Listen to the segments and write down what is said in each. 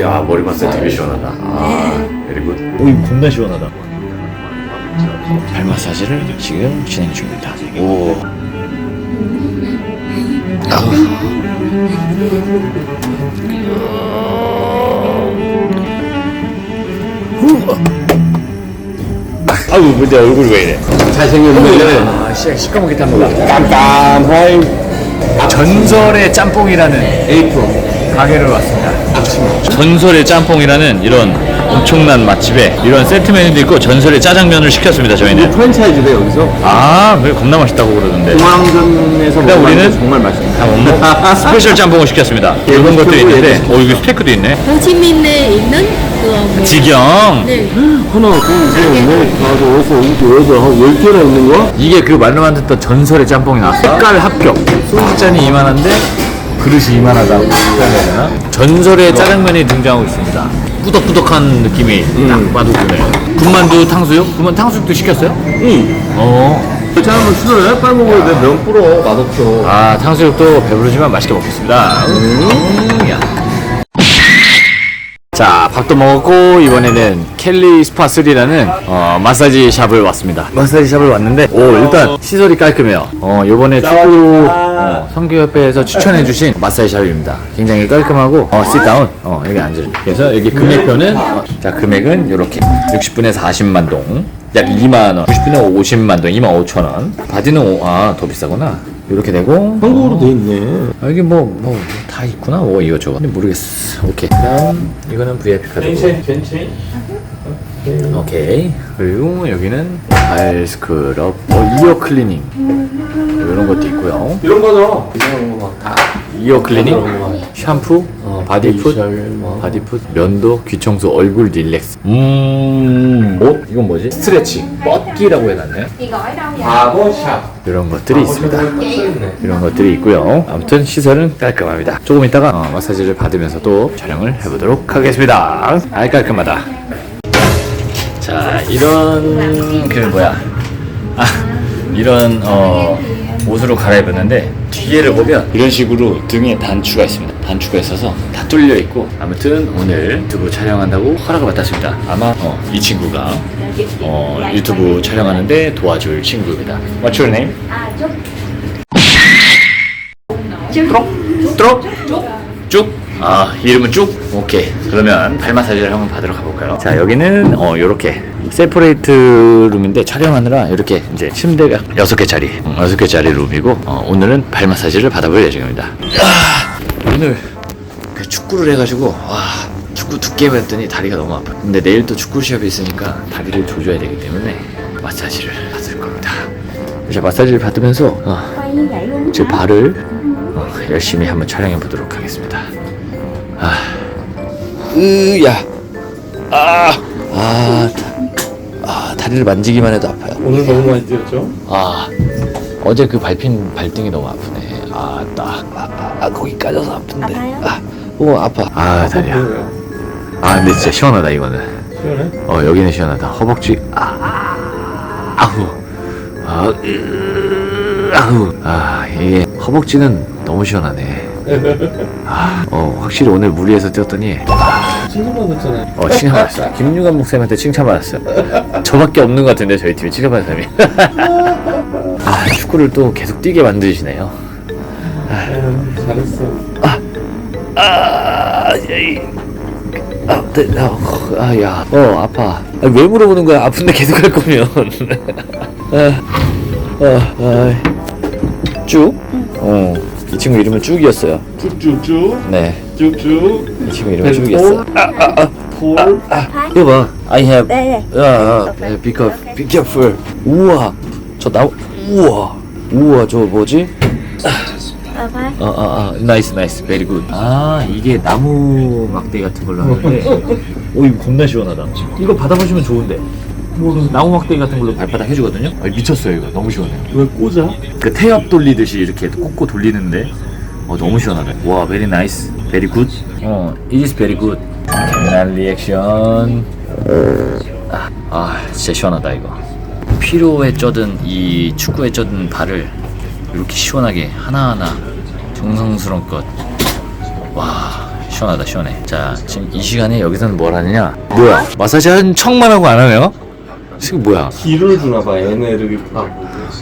야 머리 마사지 되게 시원하다. 아, 그리고 오 이거 겁나 시원하다. 발 마사지를 지금 진행 중입니다. 오. 아우 근데 얼굴이 왜 이래? 잘생겼네. 아 시, 시커멓게 탑니다 깜깜할 전설의 짬뽕이라는 A2 가게를 왔습니다 전설의 짬뽕이라는 이런 엄청난 맛집에 이런 세트 메뉴도 있고 전설의 짜장면을 시켰습니다 저희는. 프랜차이즈대 여기서? 아 그래 겁나 맛있다고 그러던데. 중앙점에서 그래, 우리는 정말 맛있네. 다. 먹는 스페셜 짬뽕을 시켰습니다. 이런 것도 있는데 어 여기 스테이크도 있네. 호치민에 있는 그 뭐, 지경 네. 하나, 둘, 셋, 넷, 다섯, 여섯, 일곱, 여덟, 한열 개나 있는 거야? 이게 그 말로만 듣던 전설의 짬뽕이 나왔어? 색깔 합격. 소주잔이 이만한데 그릇이 이만하다 되나? 전설의 짜장면이 등장하고 있습니다 꾸덕꾸덕한 느낌이 딱 봐도 드네요 군만두 탕수육? 군만 탕수육도 시켰어요? 응. 어. 짜장면 싫어해? 빨리 먹어야 돼. 면 불어. 맛없어. 아 탕수육도 배부르지만 맛있게 먹겠습니다 음, 야. 자 밥도 먹었고 이번에는 켈리 스파 3라는 어, 마사지 샵을 왔습니다. 마사지 샵을 왔는데 오 일단 시설이 깔끔해요. 어 요번에 축구 어, 성교협회에서 추천해주신 마사지 샵입니다. 굉장히 깔끔하고 어 sit-down 어 여기 앉으 그래서 여기 금액표는? 어, 자 금액은 이렇게. 60분에 40만 동약 2만 원 90분에 50만 동 2만 5천 원. 바디는 아더 비싸구나 이렇게 되고 한국어로 돼 있네. 아, 이게 뭐, 뭐, 다 있구나. 뭐, 이거 저거. 근데 모르겠어. 오케이. 다음, 이거는 VIP 카드고. 오케이. 그리고 여기는 발 스크럽, 어, 이어 클리닝. 이런 것도 있고요. 이런 거죠. 이런 거막 다. 이어 클리닝, 샴푸, 바디풋, 뭐. 바디풋, 면도, 귀청소, 얼굴 릴렉스. 음, 옷? 이건 뭐지? 스트레치. 뻗기라고 해놨네. 바버샵. 이런 것들이 있습니다. 써있네. 이런 것들이 있고요. 아무튼 시설은 깔끔합니다. 조금 이따가 어, 마사지를 받으면서 또 촬영을 해보도록 하겠습니다. 아 깔끔하다. 자 이런 그 뭐야 아 이런 어 옷으로 갈아입었는데 뒤에를 보면 이런 식으로 등에 단추가 있습니다. 단추가 있어서 다 뚫려 있고 아무튼 오늘 유튜브 촬영한다고 허락을 받았습니다. 아마 어, 이 친구가 어, 유튜브 촬영하는데 도와줄 친구입니다. What's your name? 쭉? 쭉? 아 이름은 쭉? 오케이 그러면 발 마사지를 한번 받으러 가볼까요? 자 여기는 어 요렇게 세퍼레이트 룸인데 촬영하느라 이렇게 이제 침대가 여섯 개짜리 음, 여섯 개짜리 룸이고 어, 오늘은 발 마사지를 받아볼 예정입니다 아, 오늘 그 축구를 해가지고 와 축구 두 게임 했더니 다리가 너무 아파 근데 내일 또 축구 시합이 있으니까 다리를 조져야 되기 때문에 마사지를 받을 겁니다 이제 마사지를 받으면서 어, 제 발을 어, 열심히 한번 촬영해 보도록 하겠습니다. 아, 으야, 아, 아, 다, 아, 다리를 만지기만 해도 아파요. 오늘 너무 많이 뛰었죠? 아, 어제 그 밟힌 발등이 너무 아프네. 아, 딱, 아, 아, 아, 거기 까져서 아픈데. 아, 오, 아파. 아, 다리야. 아, 근데 진짜 시원하다 이거는. 시원해? 어, 여기는 시원하다. 허벅지, 아, 아우, 아, 으, 아우, 아, 이게 허벅지는 너무 시원하네. 아, 어, 확실히 오늘 무리해서 뛰었더니, 칭찬받았잖아. 어, 칭찬받았어. 김유관 목사님한테 칭찬받았어. 저밖에 없는 것 같은데, 저희 팀에 칭찬받은 사람이. 아, 축구를 또 계속 뛰게 만드시네요. 잘했어. 아, 에이. 아, 네, 아, 아, 야, 어, 아파. 아, 왜 물어보는 거야? 아픈데 계속 할 거면. 아, 아, 아, 쭉? 어, 이 친구 이름은 쭉이었어요. 쭉쭉쭉. 네, 쭉쭉. 이 친구 이름은 쭉이었어. 아, 아, 아, 폴. 이거 봐. I have. 네, 아, 아, 네, be careful. Be careful. 우와, 저 나, 우와, 우와, 저 뭐지? 아, 아, 아, 나이스, 나이스, 베리 굿. 아, 이게 나무 막대 같은 걸로 하는데, 오, 이거 겁나 시원하다. 이거 받아보시면 좋은데. 나무 막대 같은 걸로 발바닥 해주거든요. 아, 미쳤어요, 이거. 너무 시원해요. 왜 꽂아? 그 태엽 돌리듯이 이렇게 꽂고 돌리는데, 어, 너무 시원하다. 와, 베리 나이스, 베리 굿. 어, it is very good. 난 리액션. 아, 아, 진짜 시원하다, 이거. 피로에 쩌든 이 축구에 쩌든 발을 이렇게 시원하게 하나하나 정성스럽것 와 시원하다 시원해 자 지금 이 시간에 여기서는 뭘 하느냐 뭐야 마사지 한 척만 하고 안 하네요? 지금 뭐야? 기를 주나 봐 얘네를 아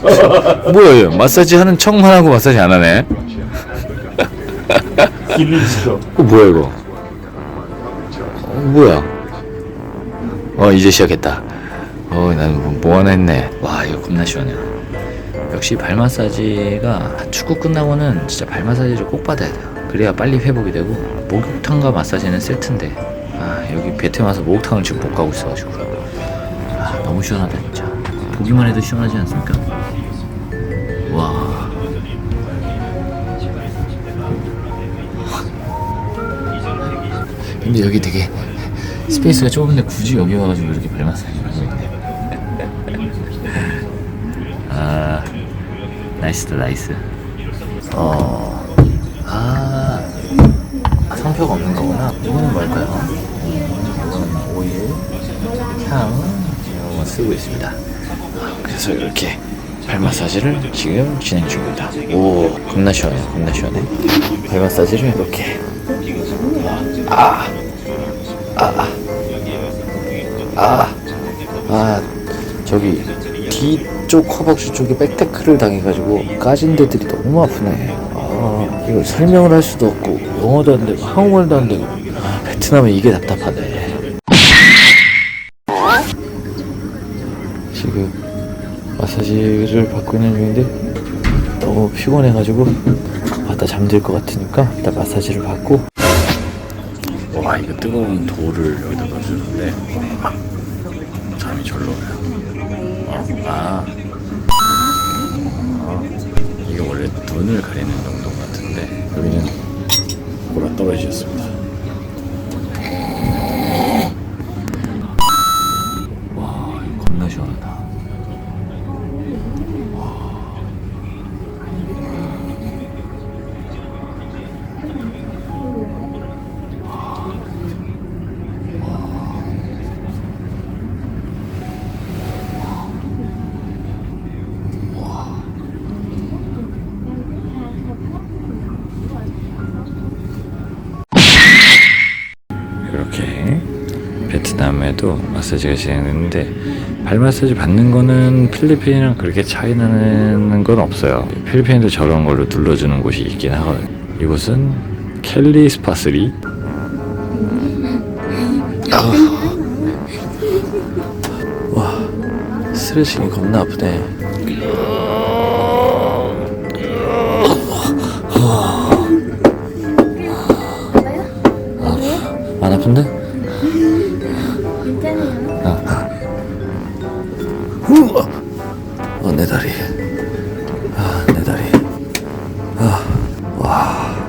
뭐야 얘 마사지 하는 척만 하고 마사지 안 하네? 기를 줘어 뭐야 이거? 어, 뭐야? 어 이제 시작했다. 어 나는 뭐, 뭐 하나 했네. 와 이거 겁나 시원해. 역시 발 마사지가 축구 끝나고는 진짜 발 마사지를 꼭 받아야 돼요. 그래야 빨리 회복이 되고 목욕탕과 마사지는 세트인데. 아 여기 베트남 와서 목욕탕을 지금 못 가고 있어가지고 아 너무 시원하다 진짜 보기만 해도 시원하지 않습니까 와 근데 여기 되게 스페이스가 좁은데 굳이 여기 와가지고 이렇게 발 마사지 하고 있네. 아, 나이스다 나이스. 어, 아, 성표가 없는 거구나. 이거는 뭘까요? 오일, 향 쓰고 있습니다. 아, 그래서 이렇게 발 마사지를 지금 진행 중입니다. 오, 겁나 시원해, 겁나 시원해. 발 마사지를 이렇게. 아, 아, 저기 뒤쪽 허벅지 쪽에 백테크를 당해가지고 까진 데들이 너무 아프네. 아, 이걸 설명을 할 수도 없고 영어도 안 되고 한국말도 안 되고 아, 베트남은 이게 답답하네. 지금 마사지를 받고 있는 중인데 너무 피곤해가지고 받다 잠들 것 같으니까 일단 마사지를 받고 와 이거 뜨거운 돌을 여기다 넣어주는데 잠이 절로 와요. 어, 아. 어, 이게 원래 눈을 가리는 정도 같은데 여기는 골아 떨어지셨습니다. 와 이거 겁나 시원하다. 이렇게 베트남에도 마사지가 진행되는데 발 마사지 받는 거는 필리핀이랑 그렇게 차이 나는 건 없어요. 필리핀도 저런 걸로 눌러주는 곳이 있긴 하거든요. 이곳은 켈리 스파스리. 와 스트레칭이 겁나 아프네. 내 다리. 아, 내 다리. 아, 와.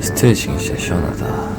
스트레칭이 진짜 시원하다.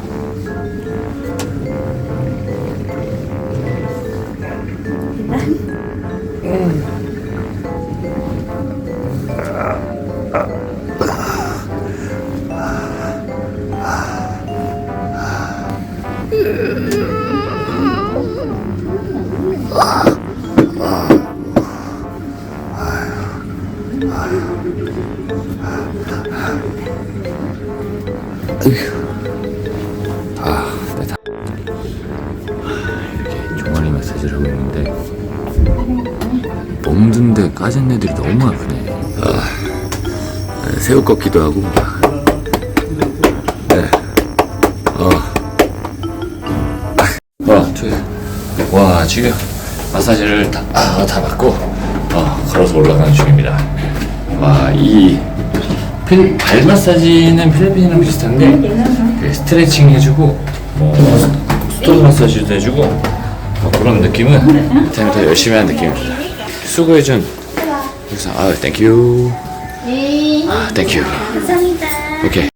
아, 내 다. 이렇게 종아리 마사지를 하고 있는데 멍든데 까진 애들이 너무 아프네. 아, 새우 꺾기도 하고. 네. 어. 와, 저, 와 지금 마사지를 다, 아, 다 받고 어, 걸어서 올라가는 중입니다. 와, 이 필, 발 마사지는 필리핀이랑 비슷한데 그 스트레칭 해주고 뭐 스톤 마사지도 해주고 뭐 그런 느낌은 베트남이 더 열심히 하는 느낌입니다. 수고해준. 그래서 아 땡큐 네, 아 땡큐 감사합니다. 오케이